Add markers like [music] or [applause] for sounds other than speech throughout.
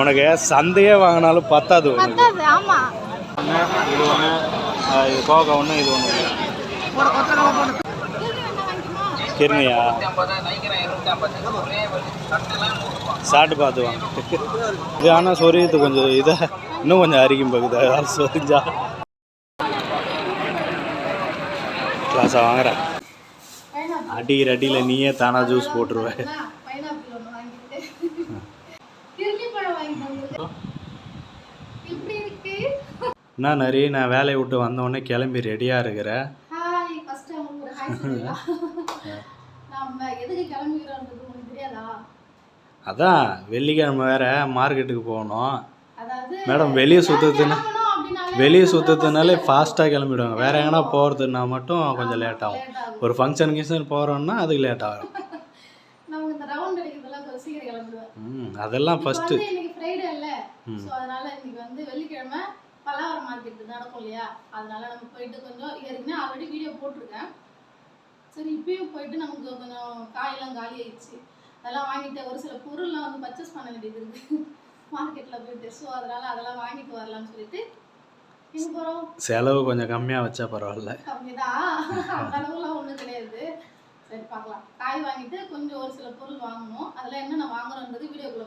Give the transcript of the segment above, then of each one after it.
உனக்கு சந்தையே வாங்கினாலும் பத்தாது பத்தாது ஆமா. ஒன்று இது ஒன்று இது கோகா ஒன்று இது ஒன்று கிருணியா சாப்பிட்டு பார்த்து வாங்க. இது ஆனால் சொரியது கொஞ்சம் இதாக இன்னும் கொஞ்சம் அரிக்கும் பகுது. அதாவது சொரிஞ்சா. கிளாஸாக வாங்குறேன். அடிக்கிற அடியில் நீயே தானா ஜூஸ் போட்டுருவ பைனாப்பிள் ஒன்று வாங்கிட்டு கிருணி பழம் வாங்கிட்டு வந்திருக்கேன். இப்படி இருக்கு என்ன நிறைய நான் வேலையை விட்டு வந்தோடனே கிளம்பி ரெடியாக இருக்கிறேன் ஹாய் ஃபர்ஸ்ட் உங்களுக்கு ஒரு ஹாய் சொல்லலாம் நம்ம எதுக்கு கிளம்பிக்கிறோன்றது உங்களுக்கு தெரியாதா? அதான் வெள்ளிக்கிழமை வேற மார்க்கெட்டுக்கு போகணும். மேடம் வெளியே சுற்றுறதுன்னா வெளியே சுற்றுறதுனாலே ஃபாஸ்ட்டாக கிளம்பிடுவாங்க. வேற எங்கன்னா போகிறதுனா மட்டும் கொஞ்சம் லேட் ஆகும். ஒரு ஃபங்க்ஷன் கிங்ஷன் போகிறோன்னா அதுக்கு லேட் ஆகும். [laughs] ம் அதெல்லாம் ஃபஸ்ட்டு ஃப்ரைடே இல்ல. ஸோ அதனால இன்னைக்கு வந்து வெள்ளிக்கிழமை பல்லாவரம் மார்க்கெட் நடக்கும் இல்லையா? அதனால நம்ம போயிட்டு கொஞ்சம் ஏற்கனவே ஆல்ரெடி வீடியோ போட்டிருக்கேன். சரி இப்பயும் போயிட்டு நமக்கு கொஞ்சம் காயெல்லாம் காலி ஆயிடுச்சு. அதெல்லாம் வாங்கிட்டு ஒரு சில பொருள்லாம் வந்து பர்ச்சேஸ் பண்ண வேண்டியது இருக்கு. மார்க்கெட்டில் போயிட்டு. ஸோ அதனால அதெல்லாம் வாங்கிட்டு வரலாம்னு சொல்லிட்டு செலவு கொஞ்சம் கம்மியாக வச்சா பரவாயில்ல. கம்மிதான் அந்த அளவுலாம் ஒன்றும் கிடையாது. சரி பார்க்கலாம். காய் வாங்கிட்டு கொஞ்சம் ஒரு சில பொருள் வாங்கணும். அதெல்லாம் என்னென்ன வாங்குறோன்றது வீடியோக்குள்ளே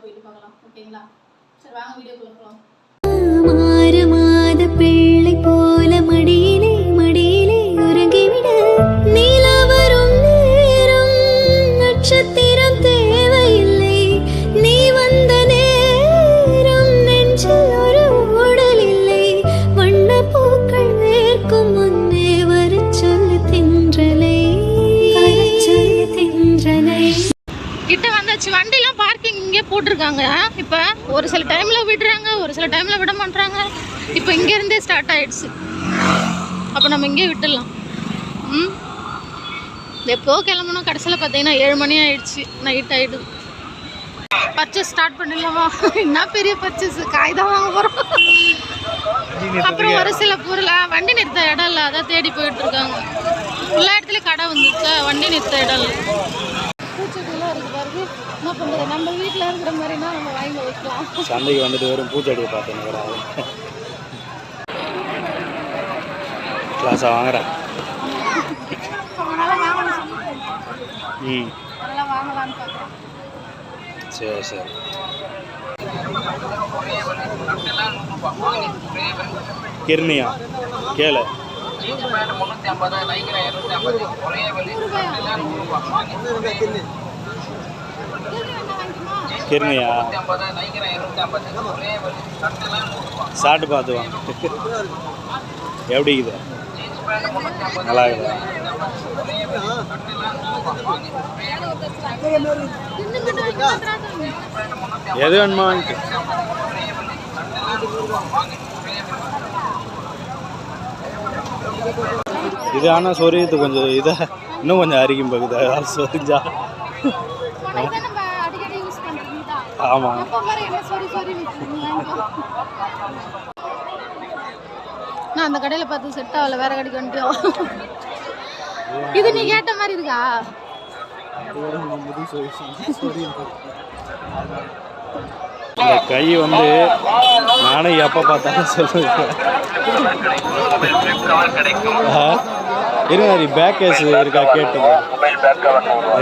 ஓகேங்களா? சரி வாங்க வீடியோக்குள்ள போகலாம் போட்டிருக்காங்க. இப்போ ஒரு சில டைமில் விடுறாங்க ஒரு சில டைமில் விட மாட்றாங்க. இப்போ இங்கேருந்தே ஸ்டார்ட் ஆகிடுச்சு அப்போ நம்ம இங்கே விட்டுடலாம். ம்? எப்போ கிளம்பணும். கடைசியில் பார்த்தீங்கன்னா ஏழு மணி ஆயிடுச்சு. நைட் ஆகிடுது பர்ச்சேஸ் ஸ்டார்ட் பண்ணிடலாமா? என்ன பெரிய பர்ச்சேஸ்? காய் தான் வாங்க போகிறோம் அப்புறம் ஒரு சில பொருள் வண்டி நிறுத்த இடம் இல்லை. அதான் தேடி போயிட்டு இருக்காங்க. எல்லா இடத்துலையும் கடை வந்துச்சு வண்டி நிறுத்த இடம் இல்லை. பூச்செடியெல்லாம் இருக்கு பாருங்க. என்ன பண்ணுறது நம்ம வீட்டில் இருக்கிற மாதிரினா நம்ம வாங்கி வைக்கலாம். சந்தைக்கு வந்துட்டு வெறும் பூச்செடியை பார்த்துன்னு கிளாஸாக வாங்குறேன். அதனால வாங்கணும் சொல்லிட்டு ம். அதெல்லாம் வாங்கலாம்னு பார்க்குறோம் சரி சரி. கிருணியா கேளு. கிருணியா சாப்பிட்டு பார்த்து எப்படி இருக்குது? நல்லா இருக்குது. எது வேணுமா வாங்கிட்டு இது ஆனால் சொரியது கொஞ்சம். இதாக இன்னும் கொஞ்சம் அறிக்கும் பகுதி. அதாவது சொரிஞ்சா உனக்கு தான் நம்ம அடிக்கடி யூஸ் பண்ணுறது தான் ஆமாம் எப்போ பாரு என்ன சொரி சொரி நான் அந்த கடையில் பார்த்து செட் ஆகல வேற கடைக்கு வந்துட்டோம் இது நீ கேட்ட மாதிரி இருக்கா? இந்த கை வந்து நானும் எப்போ பார்த்தாலும் சொல்லுவேன்? இருங்க இது பேக் கேஸ் இருக்கா கேட்டு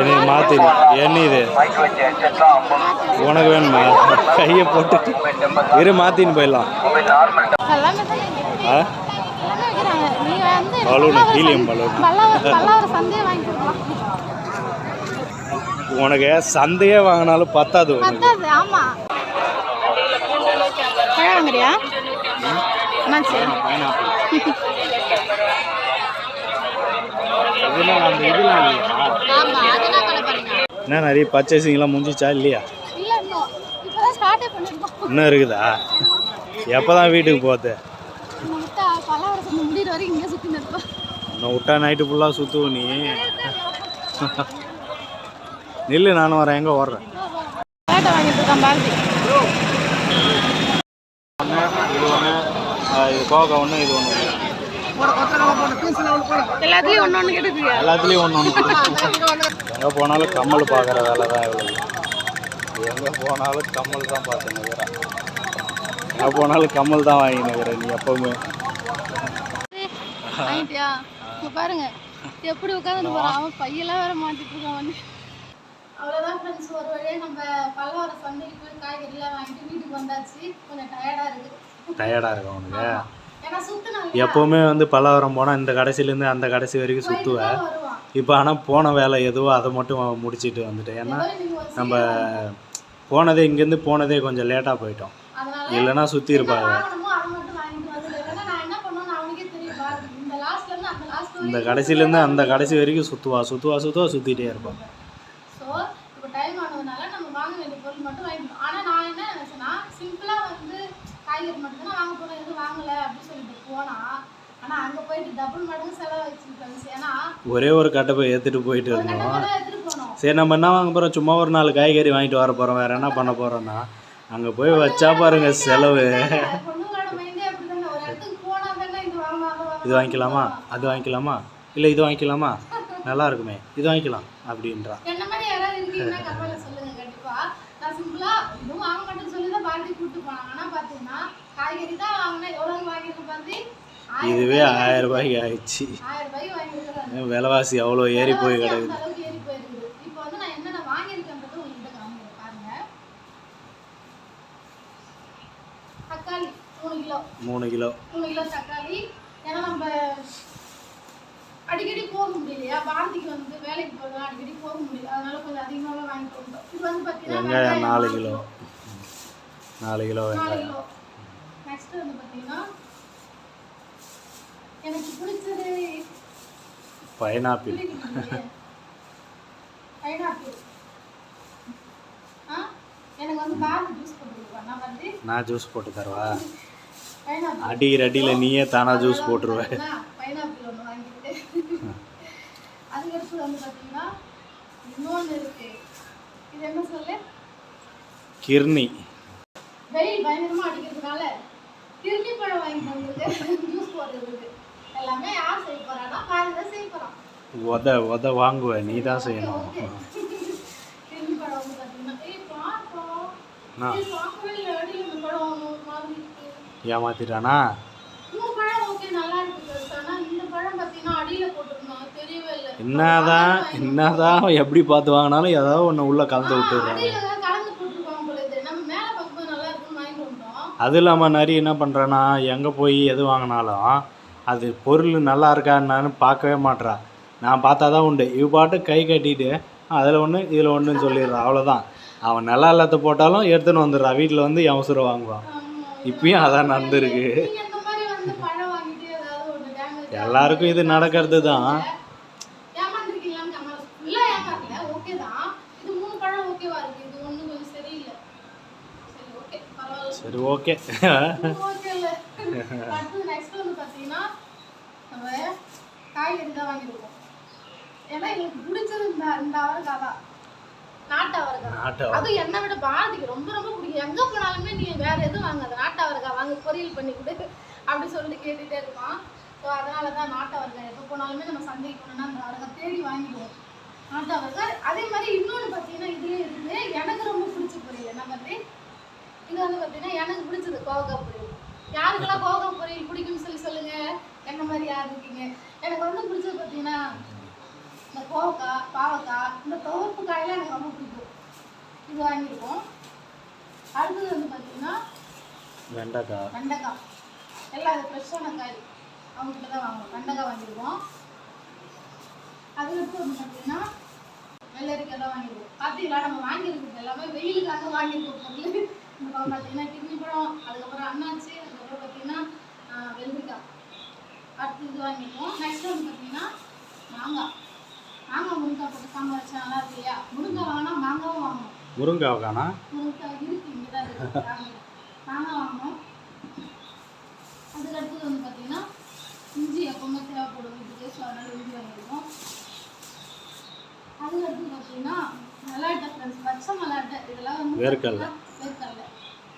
இது மாற்றி என்ன இது? உனக்கு வேணுமா? கையை போட்டு இரு மாற்றின்னு போயிடலாம். ஆ? பலூன் ஹீலியம் பலூன் உனக்கு சந்தையே வாங்கினாலும் பத்தாது உனக்கு பத்தாது ஆமா பழம் வாங்குறியா என்னாச்சு பைனாப்பிள் இதெல்லாம் அந்த இதெல்லாம் இல்லையா? என்ன நிறைய பர்ச்சேசிங்லாம் முடிஞ்சிச்சா இல்லையா? இல்ல இன்னும் இப்பதான் ஸ்டார்டே பண்ணிருக்கோம் இன்னும் இருக்குதா? எப்போ தான் வீட்டுக்கு போகிறது நம்ம விட்டா நைட்டு ஃபுல்லாக சுற்றுவோம் நீ. நில்லு நானும் வரேன். எங்கே ஓடுறேன் ஒன்று இது ஒன்று இது கோகா ஒன்று இது ஒன்று எல்லாத்துலயும் ஒண்ணு ஒண்ணு கேட்டுருக்கியா எல்லாத்துலேயும் ஒன்று ஒன்று [laughs] எங்கே போனாலும் கம்மல் பார்க்குற வேலை தான் எவ்வளோ எங்கே போனாலும் கம்மல் தான் பார்த்து நிற்கிறேன் எங்கே போனாலும் கம்மல் தான் வாங்கி நிற்கிறேன் நீ எப்பவுமே. பாருங்க. எப்படி உட்காந்து போறான்? அவன் பையெல்லாம் வேற மாட்டிட்டு இருக்கான் வந்து. அவ்வளோதான் ஃப்ரெண்ட்ஸ் ஒரு வழியாக நம்ம பல்லவர சந்தைக்கு போய் காய்கறிலாம் வாங்கிட்டு வீட்டுக்கு வந்தாச்சு. கொஞ்சம் டயர்டாக இருக்குது டயர்டாக இருக்கும் உனக்கு? எப்போவுமே வந்து பல்லாவரம் போனால் இந்த கடைசிலேருந்து அந்த கடைசி வரைக்கும் சுற்றுவேன் இப்போ ஆனால் போன வேலை எதுவோ அதை மட்டும் முடிச்சிட்டு வந்துட்டேன். ஏன்னா நம்ம போனதே இங்கேருந்து போனதே கொஞ்சம் லேட்டாக போயிட்டோம். இல்லைன்னா சுற்றி இருப்பாங்க. இந்த கடைசிலேருந்து அந்த கடைசி வரைக்கும் சுற்றுவா சுற்றுவா சுற்றுவா சுற்றிட்டே இருப்பான் ஸோ இப்போ டைம் ஆனதுனால நம்ம வாங்க வேண்டிய பொருள் மட்டும் வாங்கிக்கணும் ஆனால் நான் என்ன நினச்சேன்னா சிம்பிளாக வந்து காய்கறி மட்டும் தான் வாங்க போகிறோம் எதுவும் வாங்கலை அப்படின்னு சொல்லிட்டு போனா ஆனால் அங்கே போயிட்டு டபுள் மடங்கு செலவு வச்சுருக்காங்க ஏன்னா ஒரே ஒரு கட்டை போய் ஏற்றுட்டு போயிட்டு இருந்தோம். சரி நம்ம என்ன வாங்க போகிறோம் சும்மா ஒரு நாலு காய்கறி வாங்கிட்டு வர போகிறோம் வேறு என்ன பண்ண போகிறோன்னா அங்கே போய் வச்சா பாருங்க செலவு. இது வாங்கிக்கலாமா? அது வாங்கிக்கலாமா? இல்லை இது வாங்கிக்கலாமா? நல்லா இருக்குமே. இது வாங்கிக்கலாம் அப்படின்றான் என்ன மாதிரி யாராவது இருக்கீங்கன்னா கமெண்ட்ல சொல்லுங்க கண்டிப்பா நான் சிம்பிளா இதுவும் வாங்க மாட்டேன்னு சொல்லி தான் பாட்டி கூட்டு போனாங்க ஆனா பாத்தீங்கன்னா காய்கறி தான் வாங்கினேன் எவ்வளவு வாங்கியிருக்கேன் பாத்தி இதுவே ஆயிரம் ரூபாய்க்கு ஆயிடுச்சு விலைவாசி அவ்வளோ ஏறி போய் கிடக்குது. மூணு கிலோ. மூணு கிலோ. தக்காளி. ஏன்னா நம்ம அடிக்கடி போக முடியலையா? பாரதிக்கு வந்து வேலைக்கு போகிறோம் அடிக்கடி போக முடியல. அதனால கொஞ்சம் அதிகமாகவே வாங்கிட்டு வந்தோம் இது வந்து பார்த்தீங்கன்னா வெங்காயம் நாலு கிலோ. நாலு கிலோ நாலு கிலோ. நெக்ஸ்ட் வந்து பார்த்தீங்கன்னா எனக்கு பிடிச்சது பைனாப்பிள். பைனாப்பிள். எனக்கு வந்து ஜூஸ் நான் வந்து நான் ஜூஸ் போட்டு தரவா? அடிக்கிற அடியில் நீயே தானா ஜூஸ் போட்டுருவேன் பைனாப்பிள் ஒன்று வாங்கிட்டு. அதுக்கடுத்து வந்து பார்த்தீங்கன்னா இன்னொன்று இருக்கு. இது என்ன சொல்லு? கிர்னி வெயில் பயங்கரமா அடிக்கிறதுனால கிருமி பழம் வாங்கிட்டு வந்திருக்கேன். [laughs] ஜூஸ் போடுறதுக்கு. எல்லாமே யார் செய்ய போறானா பாதி தான் செய்ய போறான் உத உத வாங்குவேன் நீ தான் செய்யணும். ஏமாத்திட்டானா? என்னதான் என்னதான் எப்படி பார்த்து வாங்கினாலும் ஏதாவது ஒன்று உள்ளே கலந்து வந்தோம் அது இல்லாமல் நிறைய என்ன பண்ணுறேன்னா எங்கே போய் எது வாங்கினாலும் அது பொருள் நல்லா இருக்கான்னு பார்க்கவே மாட்றா. நான் பார்த்தா தான் உண்டு. இவ பாட்டு கை கட்டிட்டு அதில் ஒன்று இதில் ஒன்றுன்னு சொல்லிடுறான் அவ்வளோதான். அவன் நல்லா இல்லாத போட்டாலும் எடுத்துன்னு வந்துடுறான் வீட்டில் வந்து அவசரம் வாங்குவான். இப்பயும் அதான் நடந்திருக்கு. நீங்க இந்த மாதிரி வந்து பழம் வாங்கிட்டு காய்கறி தான் வாங்கியிருக்கோம் ஏன்னா எங்களுக்கு பிடிச்சது இந்த இந்த அவரைக்காய் தான் நாட்டு அவரைக்காய் அதுவும் என்னை விட பாரதிக்கு ரொம்ப ரொம்ப பிடிக்கும். எங்க போனாலுமே நீ வேற எதுவும் வாங்காத. நாட்டு அவரைக்காய் வாங்க பொரியல் பண்ணி கொடு அப்படி சொல்லிட்டு கேட்டுட்டே இருப்பான். ஸோ அதனால தான் நாட்டு அவரைக்காய் எப்போ போனாலுமே நம்ம சந்தைக்கு போனோம்னா அந்த அவரைக்காய் தேடி வாங்கிடுவோம். நாட்டு அவரைக்காய் அதே மாதிரி இன்னொன்று பார்த்தீங்கன்னா இதுலேயே இருக்குது எனக்கு ரொம்ப பிடிச்ச பொரியல் என்ன மாதிரி இது வந்து பார்த்தீங்கன்னா எனக்கு பிடிச்சது கோவக்காய் பொரியல். யாருக்கெல்லாம் கோவக்காய் பொரியல் பிடிக்கும்னு சொல்லி சொல்லுங்க. என்ன மாதிரி யார் இருக்கீங்க? எனக்கு வந்து பிடிச்சது பார்த்தீங்கன்னா இந்த கோவக்காய் பாவக்காய் இந்த துவப்பு காயெல்லாம் எனக்கு ரொம்ப பிடிக்கும். இது வாங்கியிருக்கோம். அடுத்தது வந்து பார்த்தீங்கன்னா வெண்டைக்காய் வெண்டைக்காய் எல்லாம் அது ஃப்ரெஷ்ஷான காய். அவங்ககிட்ட தான் வாங்குவோம் வெண்டைக்காய் வாங்கியிருக்கோம். அதுக்கடுத்து வந்து பார்த்தீங்கன்னா வெள்ளரிக்காய் தான் வாங்கியிருக்கோம். பார்த்தீங்களா நம்ம வாங்கியிருக்கிறது எல்லாமே வெயிலுக்காக வாங்கியிருக்கோம் பொருள். பார்த்தீங்கன்னா கிட்னி பழம் அதுக்கப்புறம் அண்ணாச்சி அதுக்கப்புறம் பார்த்தீங்கன்னா வெள்ளரிக்காய். அடுத்து இது வாங்கியிருக்கோம் நெக்ஸ்ட் வந்து பார்த்தீங்கன்னா மாங்காய். மாங்காய் முருங்காய் போட்டு சாம்பார் வச்சா நல்லா இருக்கு இல்லையா? முருங்காய் வாங்கினா மாங்காவும் வாங்கணும். முருங்காய் காணா முருங்கைக்காய் இருக்கு இங்கே தான் இருக்கு. மாங்காய் வாங்கணும். அதுக்கு அடுத்தது வந்து பார்த்தீங்கன்னா இஞ்சி எப்பவுமே தேவைப்படும். வீட்டுக்கு ஸோ அதனால இஞ்சி வாங்கியிருக்கோம் அதுக்கு அடுத்தது பார்த்தீங்கன்னா மலாட்டை ஃப்ரெண்ட்ஸ் பச்சை மலாட்டை இதெல்லாம் வந்து வேர்க்கடலை. வேர்க்கடலை.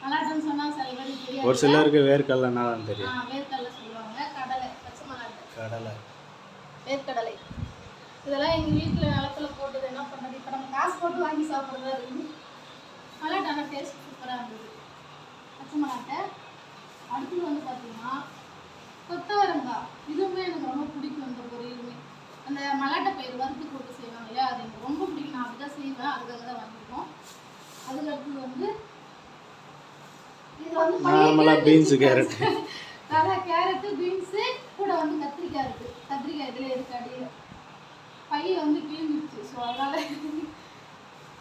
மலாட்டைன்னு சொன்னால் சில பேருக்கு ஒரு சிலருக்கு வேர்க்கடலைன்னா தான் தெரியும் ஆ, வேர்க்கடலை சொல்லுவாங்க கடலை பச்சை மலாட்டை கடலை வேர்க்கடலை. இதெல்லாம் எங்கள் வீட்டில் நிலத்துல போட்டது என்ன பண்ணுறது இப்போ நம்ம காசு போட்டு வாங்கி சாப்பிட்றதா இருக்குது மலாட்டான டேஸ்ட் சூப்பராக இருந்தது. பச்சை மலாட்டை அடுத்தது வந்து பார்த்தீங்கன்னா கொத்தவரங்காய் இதுவுமே எனக்கு ரொம்ப பிடிக்கும் இந்த பொரியலுமே. அந்த மலாட்டை பயிர் வறுத்து போட்டு செய்வாங்க இல்லையா? அது எனக்கு ரொம்ப பிடிக்கும். நான் அப்படிதான் செய்வேன். அதுக்காக தான் வாங்கியிருக்கோம். அதுக்கு அடுத்தது வந்து இது வந்து நார்மலா beans, carrot. அதான் கேரட்டு பீன்ஸு கூட வந்து கத்திரிக்காய் இருக்கு. கத்திரிக்காய் இதில் இருக்கு அடியில் பை வந்து கிழிஞ்சிருச்சு. ஸோ அதனால்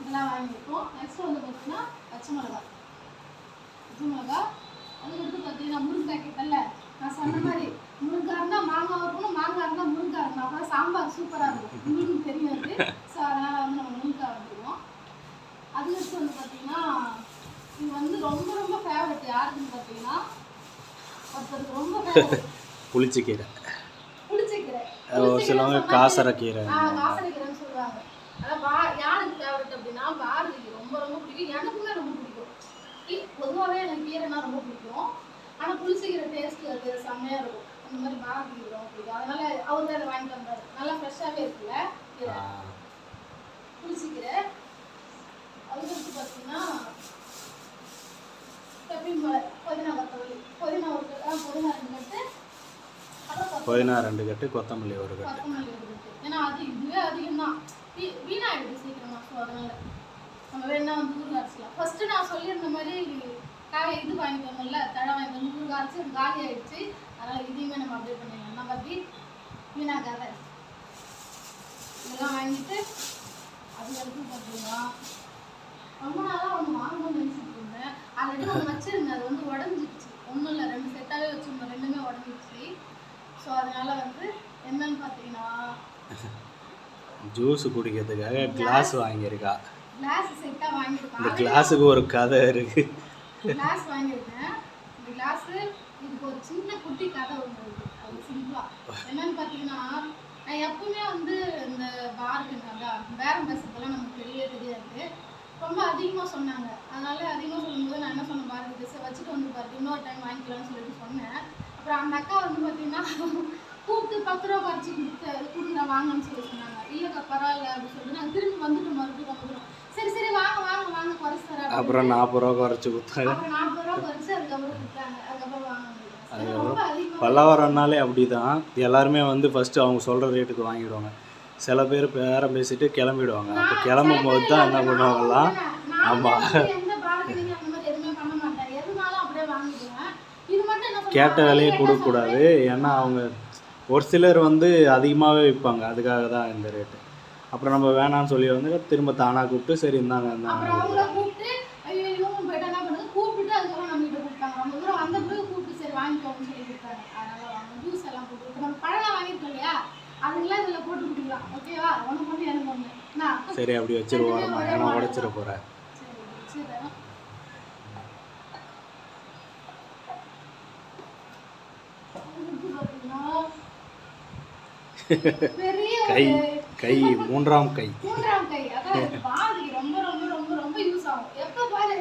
இதெல்லாம் வாங்கியிருக்கோம். நெக்ஸ்ட் வந்து பார்த்தீங்கன்னா பச்சை மிளகா. பச்சை மிளகா. அதுக்கடுத்து பார்த்தீங்கன்னா முருங்கைக்காய் கேட்டல நான் சொன்ன மாதிரி முருங்காய் இருந்தால் மாங்காய் இருக்கணும் மாங்காய் இருந்தால் முருங்காய் இருக்கணும் அப்போ சாம்பார் சூப்பராக இருக்கும். உங்களுக்கு தெரியும் அது. ஸோ அதனால் வந்து நம்ம முருங்காய் வந்துடுவோம் அதுக்கடுத்து வந்து பார்த்தீங்கன்னா இது வந்து ரொம்ப ரொம்ப ஃபேவரட் யாருக்குன்னு பார்த்தீங்கன்னா ஒருத்தருக்கு ரொம்ப ஃபேவரட் புளிச்சக்கீரை. ஒரு சிலவங்க காசரைக்கீரை. பொதுவாகவே எனக்கு கீரைனா ரொம்ப பிடிக்கும். ஆனால் புளிச்சக்கீரை டேஸ்ட் அது செம்மையாக இருக்கும். அந்த மாதிரி பாரதிக்கு ரொம்ப பிடிக்கும். அதனால அவர் தான் வாங்கிட்டு வந்தாரு. நல்லா ஃப்ரெஷ்ஷாகவே இருக்குல்ல கீரை. புளிச்சக்கீரை. அதுக்கடுத்து பார்த்தீங்கன்னா பெப்பின் மலை புதினா கொத்தமல்லி புதினா ஒரு புதினா ரெண்டு. புதினா ரெண்டு கட்டு கொத்தமல்லி ஒரு கட்டு. கொத்தமல்லி ஒரு கட்டு. ஏன்னா அது இதுவே அதிகம் தான் வீணாயிடுது சீக்கிரமா. ஸோ அதனால நம்ம வேணா வந்து ஊறுகாய் அரைச்சிக்கலாம். ஃபர்ஸ்ட் நான் சொல்லியிருந்த மாதிரி காய இது வாங்கிட்டு வந்தோம்ல தழை வாங்கிட்டு வந்து ஊறுகாய் அரைச்சி அது காலி ஆயிடுச்சு. அதனால இதையுமே நம்ம அப்டேட் பண்ணிடலாம். நம்ம அப்படி வீணாக்காத இதெல்லாம் வாங்கிட்டு அது எடுத்து பார்த்தீங்கன்னா ரொம்ப நாளாக ஒன்று வாங்கணும்னு நினச்சிட்டு இருந்தேன். ஆல்ரெடி ஒன்று வச்சிருந்தேன். அது வந்து உடஞ்சிருச்சு. ஒன்றும் இல்லை. ரெண்டு செட்டாகவே வச்சுருந்தோம். ரெண்டுமே உடஞ்சிருச்சு. ஸோ அதனால வந்து என்னன்னு பார்த்தீங்கன்னா ஜூஸ் குடிக்கிறதுக்காக கிளாஸ் வாங்கியிருக்கா. கிளாஸ் செட்டாக இந்த வாங்கியிருக்கேன் கிளாஸுக்கு ஒரு கதை இருக்கு. கிளாஸ் வாங்கியிருக்கேன். இந்த கிளாஸு இதுக்கு ஒரு சின்ன குட்டி கதை ஒன்று இருக்கு. அது சிம்பிளாக என்னன்னு பார்த்தீங்கன்னா நான் எப்பவுமே வந்து இந்த பார்க்கு அதான் பேரம் பேசுறதெல்லாம் நமக்கு தெரியவே தெரியாது. ரொம்ப அதிகமாக சொன்னாங்க. அதனால அதிகமாக சொல்லும்போது நான் என்ன சொன்னேன் ட்ரெஸ்ஸை வச்சுட்டு வந்து பாருங்க இன்னொரு டைம் வாங்கிக்கலாம்னு சொல்லிட்டு சொன்னேன். அப்புறம் அந்த அக்கா வந்து பார்த்தீங்கன்னா கூப்பிட்டு பத்து ரூபா குறைச்சி கொடுத்து கொடுங்க வாங்கன்னு சொல்லி சொன்னாங்க. இல்லைக்கா பரவாயில்ல அப்படின்னு சொல்லிட்டு நாங்கள் திரும்பி வந்துட்டோம் மறுபடியும் வந்துடும் சரி சரி வாங்க வாங்க வாங்க குறைச்சி தரேன் அப்புறம் நாற்பது ரூபா குறைச்சி கொடுத்தாங்க. அப்புறம் நாற்பது ரூபா குறைச்சி அதுக்கப்புறம் விட்டாங்க அதுக்கப்புறம் வாங்க பல்லவரம்னாலே அப்படி தான் எல்லாருமே வந்து ஃபஸ்ட்டு அவங்க சொல்கிற ரேட்டுக்கு வாங்கிடுவாங்க. சில பேர் பேரம் பேசிட்டு கிளம்பிடுவாங்க. அப்போ கிளம்பும் போது தான் என்ன பண்ணுவாங்கலாம்? நான் ஆமா. வந்து எந்த bargaining அந்த மாதிரி எதுவுமே பண்ண மாட்டேன். எதுனாலும் அப்படியே வாங்கிக்குவேன். இது மட்டும் என்ன கேட்ட விலையை கொடுக்கக்கூடாது. ஏன்னா அவங்க ஒரு சிலர் வந்து அதிகமாகவே விற்பாங்க. அதுக்காக தான் இந்த ரேட்டு அப்புறம் நம்ம வேணாம்னு சொல்லி வந்து திரும்ப தானாக கூப்பிட்டு சரி இந்தாங்க இந்தாங்க. அவங்கள கூப்பிட்டு, ஐயோ, இவங்க போயிட்டா என்ன பண்ணுறது? கூப்பிட்டுட்டு அதுக்கப்புறம் நம்ம கிட்ட கொடுத்தாங்க. ரொம்ப தூரம் வந்த பிறகு கூப்பிட்டு, சரி வாங்கிக்கோன்னு சொல்லி கொடுத்தாங்க. அதனால வாங்க. juice எல்லாம் போட்டு இப்ப நம்ம பழம்லாம் வாங்கியிருக்கோம் இல்லையா? அதுங்கெல்லாம் இதுல போட்டு குடிக்கலாம். ஓகேவா? உனக்கு ஒண்ணு, எனக்கு ஒண்ணு. என்ன? சரி அப்படி வச்சிரு ஓரமா ஏன்னா உடச்சிட போகிறேன் சரி, வச்சிடுறேன். அடுத்து பாத்தீங்கன்னா, பெரிய கை கை மூன்றாம் கை. மூன்றாம் கை. ரொம்ப ரொம்ப ரொம்ப ரொம்ப யூஸ் ஆகும். எப்ப பாரு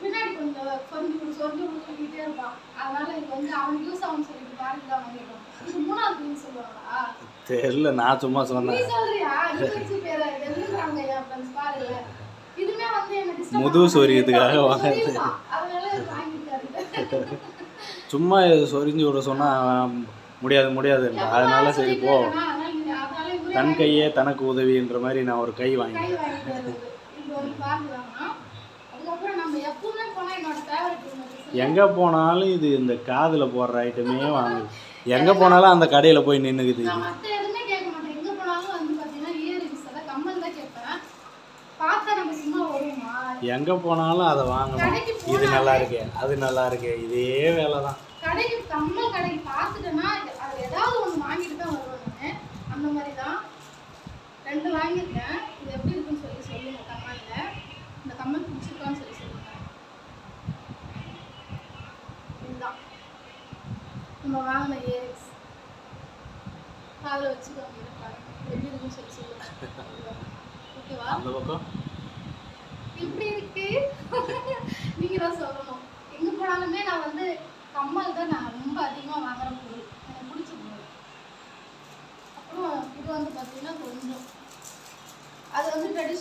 பின்னாடி கொஞ்சம் சொரிஞ்சு விடு சொல்லிக்கிட்டே இருப்பான். அதனால இது வந்து அவனுக்கு யூஸ் ஆகும்னு சொல்லிட்டு பாரதி தான் வாங்கிட்டோம் இது மூணாவது சொல்லுவாங்களா? தெரில நான் சும்மா நீ சொன்னேன் சொல்றியா? நீ வச்சு பேர எழுதுறாங்க என் ஃப்ரெண்ட்ஸ் பாருங்க. இதுமே வந்து எனக்கு பண்ணாம சொரியதுக்காக இது வாங்கிட்டாரு. சும்மா சொரிஞ்சு விட சொன்னால் முடியாது முடியாதுன்ற அதனால சரி போ. தன் கையே தனக்கு உதவின்ற மாதிரி நான் ஒரு கை வாங்கி ஒண்ணு எங்கே போனாலும் இது இந்த காதில் போடுற ஐட்டமே வாங்குது [laughs] எங்கே போனாலும் அந்த கடையில் போய் நின்றுக்குது. எங்க போனாலும் அதை வாங்கணும். இது நல்லா இருக்கே அது நல்லா இருக்கே. இதே வேலை தான் கடைக்கு கம்மல் கடைக்கு பார்த்துட்டேன்னா இது- அதுல ஏதாவது ஒண்ணு வாங்கிட்டு தான் வருவேன் நானு. அந்த மாதிரி தான் ரெண்டு வாங்கியிருக்கேன். இது எப்படி இருக்குன்னு சொல்லி சொல்லுங்க கம்மல்ல இந்த கம்மல் பிடிச்சிருக்கான்னு சொல்லி சொல்லுங்க இதுதான் நம்ம வாங்கின இயரிங்ஸ் காதில் வச்சுக்கோங்க எப்படி இருக்குன்னு சொல்லி சொல்லுங்க ஓகேவா? அந்த பக்கம். இப்படி இருக்கு. நீங்க தான் சொல்லணும். எங்க போனாலுமே நான் வந்து கம்மல் தான் நான் ரொம்ப அதிகமா வாங்குற பொருள் எனக்கு பிடிச்ச பொருள்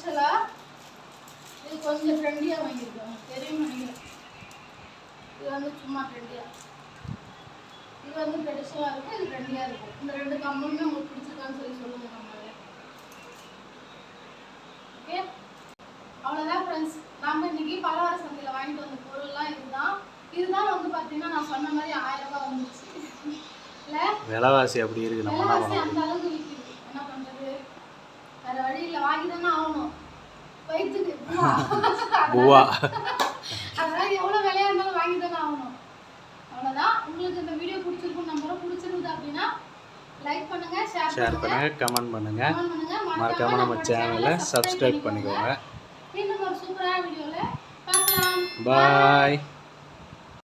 அப்புறம் இது கொஞ்சம் ட்ரெண்டியாக வாங்கியிருக்கோம். தெரியும் நினைக்கிறேன். இது வந்து சும்மா ட்ரெண்டியாக இது வந்து ட்ரெடிஷ்னலாக இருக்கும் இது ட்ரெண்டியாக இருக்கும் இந்த ரெண்டு கம்பளுமே உங்களுக்கு பிடிச்சிருக்கான்னு சொல்லி சொல்லுங்க நம்மளே ஓகே அவ்வளோதான் ஃப்ரெண்ட்ஸ் நாம இன்னைக்கு பலவார சந்தையில் வாங்கிட்டு வந்த பொருள்லாம் இதுதான். இதுதான் வந்து பார்த்தீங்கன்னா நான் சொன்ன மாதிரி ஆயிரம் ரூபாய் வந்துச்சு இல்லை? விலைவாசி அப்படி இருக்கு நம்ம என்ன விலைவாசி அந்த அளவுக்கு விற்கிது என்ன பண்றது? வேற வழி இல்லை வாங்கி தானே ஆகணும். [laughs] பூவா. அதனால எவ்வளோ விலையா இருந்தாலும் வாங்கி தானே ஆகணும். அவ்வளோதான் உங்களுக்கு இந்த வீடியோ பிடிச்சிருக்கும் நம்புறோம். பிடிச்சிருந்தது அப்படின்னா லைக் பண்ணுங்க ஷேர் பண்ணுங்க. கமெண்ட் பண்ணுங்க. மறக்காம நம்ம சேனலை சப்ஸ்கிரைப் பண்ணிக்கோங்க. மீண்டும் ஒரு சூப்பரான வீடியோல பார்க்கலாம். பாய்